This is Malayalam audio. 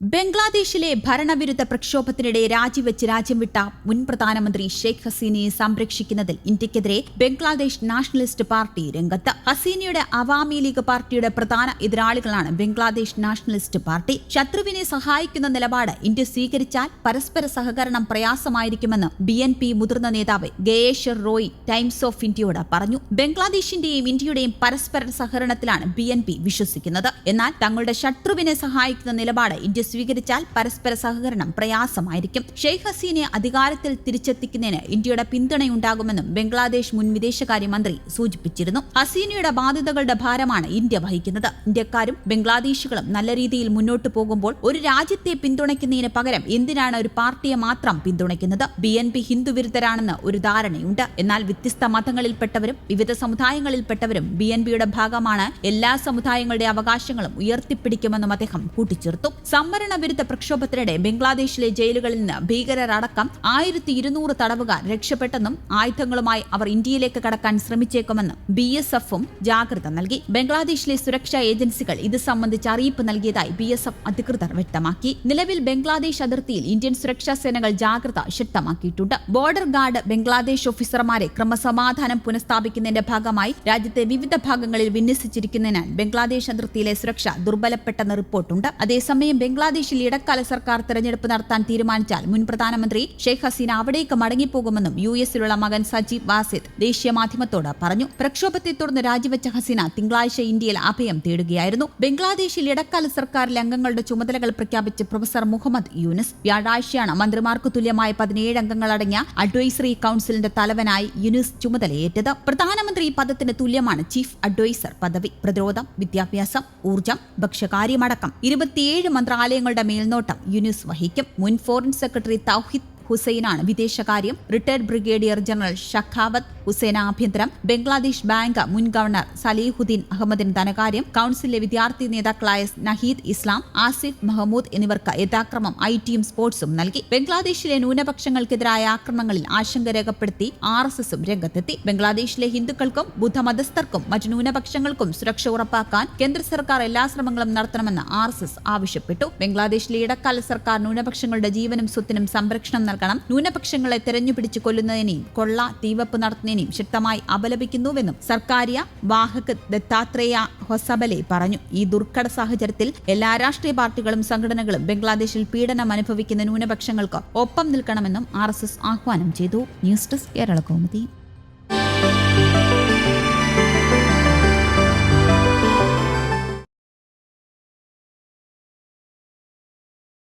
ബംഗ്ലാദേശിലെ ഭരണവിരുദ്ധ പ്രക്ഷോഭത്തിനിടെ രാജിവെച്ച് രാജ്യം വിട്ട മുൻ പ്രധാനമന്ത്രി ഷെയ്ഖ് ഹസീനയെ സംരക്ഷിക്കുന്നതിൽ ഇന്ത്യക്കെതിരെ ബംഗ്ലാദേശ് നാഷണലിസ്റ്റ് പാർട്ടി രംഗത്ത്. ഹസീനയുടെ അവാമി ലീഗ് പാർട്ടിയുടെ പ്രധാന എതിരാളികളാണ് ബംഗ്ലാദേശ് നാഷണലിസ്റ്റ് പാർട്ടി. ശത്രുവിനെ സഹായിക്കുന്ന നിലപാട് ഇന്ത്യ സ്വീകരിച്ചാൽ പരസ്പര സഹകരണം പ്രയാസമായിരിക്കുമെന്ന് ബി എൻ പി മുതിർന്ന നേതാവ് ഗയേഷർ റോയ് ടൈംസ് ഓഫ് ഇന്ത്യയോട് പറഞ്ഞു. ബംഗ്ലാദേശിന്റെയും ഇന്ത്യയുടെയും പരസ്പര സഹകരണത്തിലാണ് ബി വിശ്വസിക്കുന്നത്. എന്നാൽ തങ്ങളുടെ ശത്രുവിനെ സഹായിക്കുന്ന നിലപാട് ഇന്ത്യ സ്വീകരിച്ചാൽ പരസ്പര സഹകരണം പ്രയാസമായിരിക്കും. ഷെയ്ഖ് ഹസീനെ അധികാരത്തിൽ തിരിച്ചെത്തിക്കുന്നതിന് ഇന്ത്യയുടെ പിന്തുണയുണ്ടാകുമെന്നും ബംഗ്ലാദേശ് മുൻ വിദേശകാര്യമന്ത്രി സൂചിപ്പിച്ചിരുന്നു. ഹസീനയുടെ ബാധ്യതകളുടെ ഭാരമാണ് ഇന്ത്യ വഹിക്കുന്നത്. ഇന്ത്യക്കാരും ബംഗ്ലാദേശികളും നല്ല രീതിയിൽ മുന്നോട്ടു പോകുമ്പോൾ ഒരു രാജ്യത്തെ പിന്തുണയ്ക്കുന്നതിന് പകരം എന്തിനാണ് ഒരു പാർട്ടിയെ മാത്രം പിന്തുണയ്ക്കുന്നത്? ബി എൻ പി ഹിന്ദുവിരുദ്ധരാണെന്ന് ഒരു ധാരണയുണ്ട്. എന്നാൽ വ്യത്യസ്ത മതങ്ങളിൽപ്പെട്ടവരും വിവിധ സമുദായങ്ങളിൽപ്പെട്ടവരും ബി എൻ പിയുടെ ഭാഗമാണ് എല്ലാ സമുദായങ്ങളുടെ അവകാശങ്ങളും ഉയർത്തിപ്പിടിക്കുമെന്നും അദ്ദേഹം കൂട്ടിച്ചേർത്തു. സംവരണ വിരുദ്ധ പ്രക്ഷോഭത്തിനിടെ ബംഗ്ലാദേശിലെ ജയിലുകളിൽ നിന്ന് ഭീകരരടക്കം ആയിരത്തി ഇരുന്നൂറ് തടവുകാർ രക്ഷപ്പെട്ടെന്നും ആയുധങ്ങളുമായി അവർ ഇന്ത്യയിലേക്ക് കടക്കാൻ ശ്രമിച്ചേക്കുമെന്നും ബി എസ് എഫും ജാഗ്രത നൽകി. ബംഗ്ലാദേശിലെ സുരക്ഷാ ഏജൻസികൾ ഇത് സംബന്ധിച്ച് അറിയിപ്പ് നൽകിയതായി ബി എസ് എഫ് അധികൃതർ വ്യക്തമാക്കി. നിലവിൽ ബംഗ്ലാദേശ് അതിർത്തിയിൽ ഇന്ത്യൻ സുരക്ഷാ സേനകൾ ജാഗ്രത ശക്തമാക്കിയിട്ടുണ്ട്. ബോർഡർ ഗാർഡ് ബംഗ്ലാദേശ് ഓഫീസർമാരെ ക്രമസമാധാനം പുനഃസ്ഥാപിക്കുന്നതിന്റെ ഭാഗമായി രാജ്യത്തെ വിവിധ ഭാഗങ്ങളിൽ വിന്യസിച്ചിരിക്കുന്നതിനാൽ ബംഗ്ലാദേശ് അതിർത്തിയിലെ സുരക്ഷ ദുർബലപ്പെട്ടെന്ന് റിപ്പോർട്ടുണ്ട്. അതേസമയം ബംഗ്ലാദേശിൽ ഇടക്കാല സർക്കാർ തെരഞ്ഞെടുപ്പ് നടത്താൻ തീരുമാനിച്ചാൽ മുൻ പ്രധാനമന്ത്രി ഷെയ്ഖ് ഹസീന അവിടേക്ക് മടങ്ങിപ്പോകുമെന്നും യു എസിലുള്ള മകൻ സജീബ് വാസിദ് ദേശീയ മാധ്യമത്തോട് പറഞ്ഞു. പ്രക്ഷോഭത്തെ തുടർന്ന് രാജിവെച്ച ഹസീന തിങ്കളാഴ്ച ഇന്ത്യയിൽ അഭയം തേടുകയായിരുന്നു. ബംഗ്ലാദേശിൽ ഇടക്കാല സർക്കാരിലെ അംഗങ്ങളുടെ ചുമതലകൾ പ്രഖ്യാപിച്ച് പ്രൊഫസർ മുഹമ്മദ് യൂനിസ് വ്യാഴാഴ്ചയാണ് മന്ത്രിമാർക്ക് തുല്യമായ പതിനേഴ് അംഗങ്ങളടങ്ങിയ അഡ്വൈസറി കൌൺസിലിന്റെ തലവനായി യുനിസ് ചുമതലയേറ്റത്. പ്രധാനമന്ത്രി പദത്തിന് തുല്യമാണ് ചീഫ് അഡ്വൈസർ പദവി. പ്രതിരോധം വിദ്യാഭ്യാസം ഊർജം ഭക്ഷ്യകാര്യമടക്കം. ഇരുപത്തിയേഴ് മന്ത്രാലയങ്ങളുടെ മേൽനോട്ടം യുനിസ് വഹിക്കും. മുൻ ഫോറിൻ സെക്രട്ടറി തൗഹിദ് ഹുസൈനാണ് വിദേശകാര്യം. Retired brigadier general Shakhawat Hussain ആഭ്യന്തരം Bangladesh bank മുൻ ഗവർണർ സലീഹുദ്ദീൻ അഹമ്മദിൻ ധനകാര്യം കൌൺസിലിലെ വിദ്യാർത്ഥി നേതാക്കളായ നഹീദ് ഇസ്ലാം ആസിഫ് മഹമ്മൂദ് എന്നിവർക്ക് യഥാക്രമം ഐ ടിയും സ്പോർട്സും നൽകി. ബംഗ്ലാദേശിലെ ന്യൂനപക്ഷങ്ങൾക്കെതിരായ ആക്രമണങ്ങളിൽ ആശങ്ക രേഖപ്പെടുത്തി ആർ എസ് എസും രംഗത്തെത്തി. ബംഗ്ലാദേശിലെ ഹിന്ദുക്കൾക്കും ബുദ്ധമതസ്ഥർക്കും മറ്റ് ന്യൂനപക്ഷങ്ങൾക്കും സുരക്ഷ ഉറപ്പാക്കാൻ കേന്ദ്ര സർക്കാർ എല്ലാ ശ്രമങ്ങളും നടത്തണമെന്ന് ആർ എസ് എസ് ആവശ്യപ്പെട്ടു. ബംഗ്ലാദേശിലെ ഇടക്കാല സർക്കാർ ന്യൂനപക്ഷങ്ങളുടെ ജീവനും സ്വത്തിനും സംരക്ഷണം നൽകണം. ന്യൂനപക്ഷങ്ങളെ തെരഞ്ഞുപിടിച്ച് കൊല്ലുന്നതിനെയും കൊള്ള തീവപ്പ് നടത്തുന്നതിനെയും ശക്തമായി അപലപിക്കുന്നുവെന്നും സർക്കാരിയ വാഹക് ദത്താത്രേയ ഹൊസബലെ പറഞ്ഞു. ഈ ദുർഘട സാഹചര്യത്തിൽ എല്ലാ രാഷ്ട്രീയ പാർട്ടികളും സംഘടനകളും ബംഗ്ലാദേശിൽ പീഡനം അനുഭവിക്കുന്ന ന്യൂനപക്ഷങ്ങൾക്ക് ഒപ്പം നിൽക്കണമെന്നും ആർ ആഹ്വാനം ചെയ്തു. News desk Kerala Kaumudi.